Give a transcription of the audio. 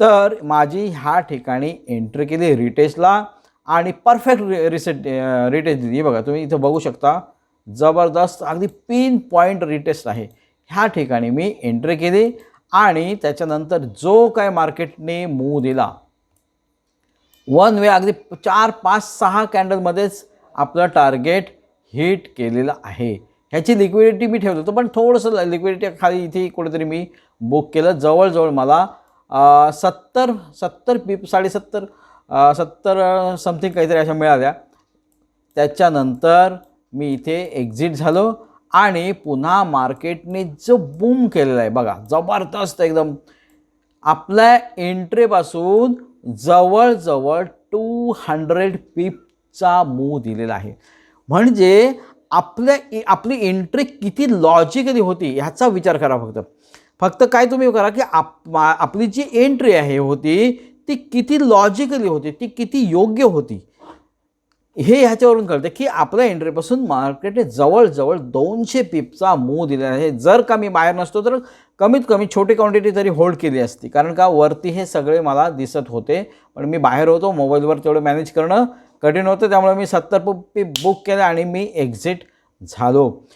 तर माझी ह्या ठिकाणी एंट्री केली रिटेस्टला आणि परफेक्ट रि रिसेट रिटेस्ट दिली बघा तुम्ही इथं बघू शकता जबरदस्त अगदी पिन पॉईंट रिटेस्ट आहे. ह्या ठिकाणी मी एंट्री केली आणि त्याच्यानंतर जो काय मार्केटने मूव दिला वन वे अगदी चार पाच सहा कॅन्डलमध्येच आपलं टार्गेट हिट केलेलं आहे. ह्याची लिक्विडिटी मी ठेवलं होतं पण थोडंसं लिक्विडिटी खाली इथे कुठेतरी मी बुक केलं. जवळजवळ मला सत्तर सत्तर पीप साडेसत्तर सत्तर समथिंग काहीतरी अशा मिळाल्या. त्याच्यानंतर मी इथे एक्झिट झालो आणि पुन्हा मार्केटने जो बूम केलेला आहे बघा जबरदस्त एकदम. आपल्या एंट्रीपासून जवळजवळ टू हंड्रेड पीपचा मूव दिलेला आहे. म्हणजे आपल्या आपली एंट्री किती लॉजिकली होती ह्याचा विचार करा फक्त. फक्त काय तुम्ही करा की आप आपली जी एंट्री आहे होती ती किती लॉजिकली होती ती किती योग्य होती. हे ह्याच्यावरून कळतं की आपल्या एंट्रीपासून मार्केटने जवळजवळ दोनशे पिपचा मूव दिलेला आहे. जर का मी बाहेर नसतो तर कमीत कमी छोटी क्वांटिटी तरी होल्ड केली असती. कारण का वरती हे सगळे मला दिसत होते. पण मी बाहेर होतो मोबाईलवर तेवढं मॅनेज करणं कठीण होतं. त्यामुळे मी सत्तर पिप बुक केलं आणि मी एक्झिट झालो.